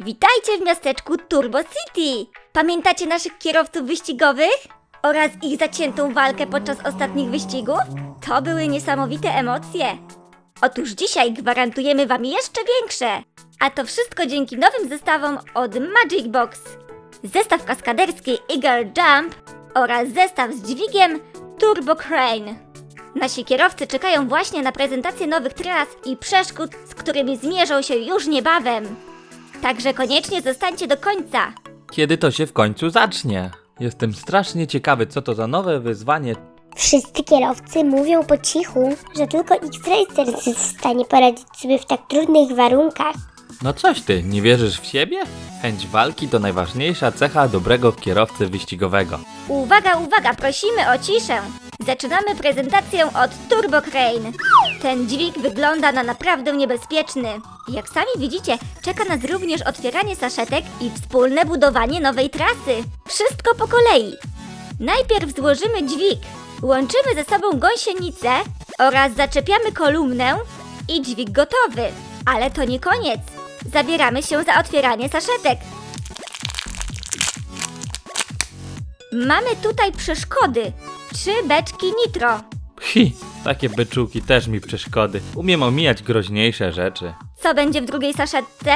Witajcie w miasteczku Turbo City! Pamiętacie naszych kierowców wyścigowych? Oraz ich zaciętą walkę podczas ostatnich wyścigów? To były niesamowite emocje. Otóż dzisiaj gwarantujemy Wam jeszcze większe. A to wszystko dzięki nowym zestawom od Magic Box. Zestaw kaskaderski Eagle Jump oraz zestaw z dźwigiem Turbo Crane. Nasi kierowcy czekają właśnie na prezentację nowych tras i przeszkód, z którymi zmierzą się już niebawem. Także koniecznie zostańcie do końca. Kiedy to się w końcu zacznie? Jestem strasznie ciekawy, co to za nowe wyzwanie. Wszyscy kierowcy mówią po cichu, że tylko X-Racers jest w stanie poradzić sobie w tak trudnych warunkach. No coś ty, nie wierzysz w siebie? Chęć walki to najważniejsza cecha dobrego kierowcy wyścigowego. Uwaga, uwaga, prosimy o ciszę. Zaczynamy prezentację od Turbo Crane. Ten dźwig wygląda na naprawdę niebezpieczny. Jak sami widzicie, czeka nas również otwieranie saszetek i wspólne budowanie nowej trasy. Wszystko po kolei. Najpierw złożymy dźwig, łączymy ze sobą gąsienicę oraz zaczepiamy kolumnę i dźwig gotowy. Ale to nie koniec. Zabieramy się za otwieranie saszetek. Mamy tutaj przeszkody. Trzy beczki nitro. Hi, takie byczułki też mi przeszkody. Umiem omijać groźniejsze rzeczy. Co będzie w drugiej saszetce?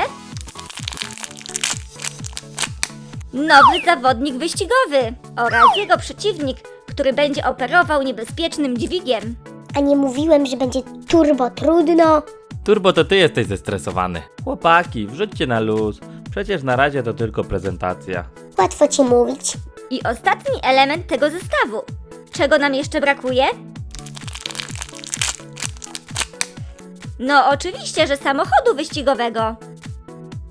Nowy zawodnik wyścigowy oraz jego przeciwnik, który będzie operował niebezpiecznym dźwigiem. A nie mówiłem, że będzie turbo trudno? Turbo to ty jesteś zestresowany. Chłopaki, wrzućcie na luz. Przecież na razie to tylko prezentacja. Łatwo ci mówić. I ostatni element tego zestawu. Czego nam jeszcze brakuje? No oczywiście, że samochodu wyścigowego.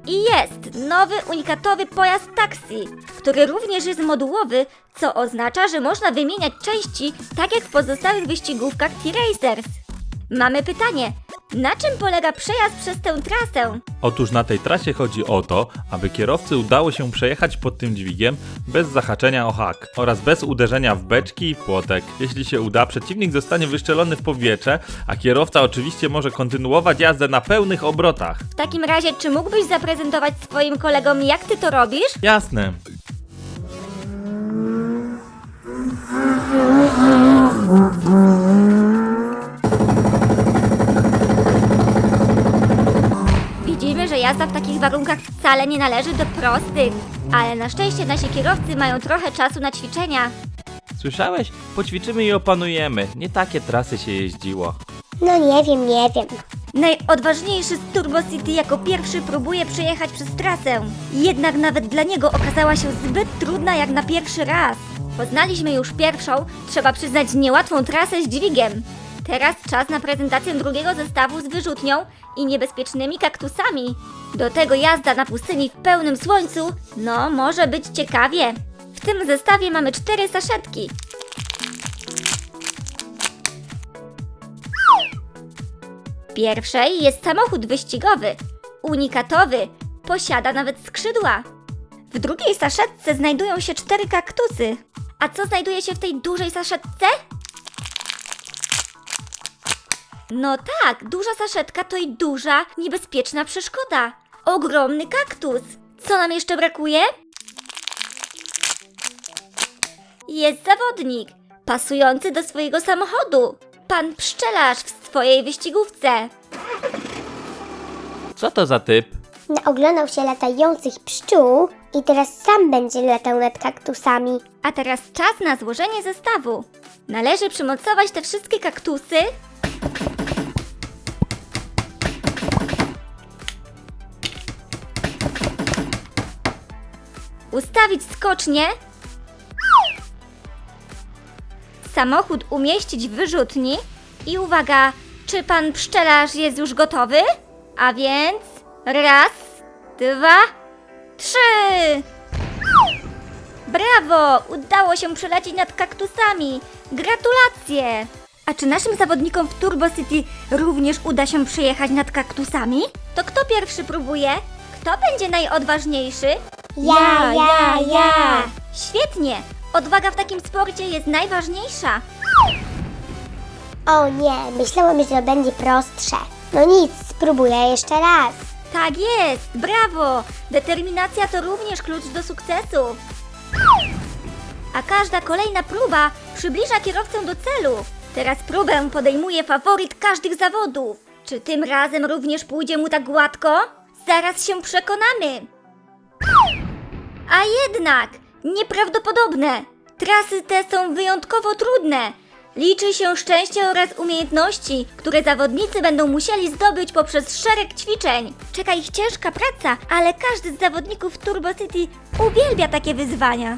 I jest nowy unikatowy pojazd taksi, który również jest modułowy, co oznacza, że można wymieniać części tak jak w pozostałych wyścigówkach T-Racers. Mamy pytanie, na czym polega przejazd przez tę trasę? Otóż na tej trasie chodzi o to, aby kierowcy udało się przejechać pod tym dźwigiem bez zahaczenia o hak oraz bez uderzenia w beczki i płotek. Jeśli się uda, przeciwnik zostanie wyszczelony w powietrze, a kierowca oczywiście może kontynuować jazdę na pełnych obrotach. W takim razie, czy mógłbyś zaprezentować swoim kolegom, jak ty to robisz? Jasne. Takich warunkach wcale nie należy do prostych, ale na szczęście nasi kierowcy mają trochę czasu na ćwiczenia. Słyszałeś? Poćwiczymy i opanujemy. Nie takie trasy się jeździło. No nie wiem, nie wiem. Najodważniejszy z Turbo City jako pierwszy próbuje przejechać przez trasę. Jednak nawet dla niego okazała się zbyt trudna jak na pierwszy raz. Poznaliśmy już pierwszą, trzeba przyznać niełatwą trasę z dźwigiem. Teraz czas na prezentację drugiego zestawu z wyrzutnią i niebezpiecznymi kaktusami. Do tego jazda na pustyni w pełnym słońcu, no może być ciekawie. W tym zestawie mamy cztery saszetki. W pierwszej jest samochód wyścigowy, unikatowy, posiada nawet skrzydła. W drugiej saszetce znajdują się cztery kaktusy. A co znajduje się w tej dużej saszetce? No tak, duża saszetka to i duża, niebezpieczna przeszkoda. Ogromny kaktus. Co nam jeszcze brakuje? Jest zawodnik, pasujący do swojego samochodu. Pan pszczelarz w swojej wyścigówce. Co to za typ? Naoglądał się latających pszczół i teraz sam będzie latał nad kaktusami. A teraz czas na złożenie zestawu. Należy przymocować te wszystkie kaktusy. Ustawić skocznie. Samochód umieścić w wyrzutni. I uwaga, czy pan pszczelarz jest już gotowy? A więc raz, dwa, trzy. Brawo! Udało się przelecieć nad kaktusami! Gratulacje! A czy naszym zawodnikom w Turbo City również uda się przejechać nad kaktusami? To kto pierwszy próbuje? Kto będzie najodważniejszy? Ja, ja, ja. Świetnie! Odwaga w takim sporcie jest najważniejsza. O nie, myślałem, że to będzie prostsze. No nic, spróbuję jeszcze raz. Tak jest, brawo! Determinacja to również klucz do sukcesu. A każda kolejna próba przybliża kierowcę do celu. Teraz próbę podejmuje faworyt każdych zawodów. Czy tym razem również pójdzie mu tak gładko? Zaraz się przekonamy. A jednak, nieprawdopodobne. Trasy te są wyjątkowo trudne. Liczy się szczęście oraz umiejętności, które zawodnicy będą musieli zdobyć poprzez szereg ćwiczeń. Czeka ich ciężka praca, ale każdy z zawodników Turbo City uwielbia takie wyzwania.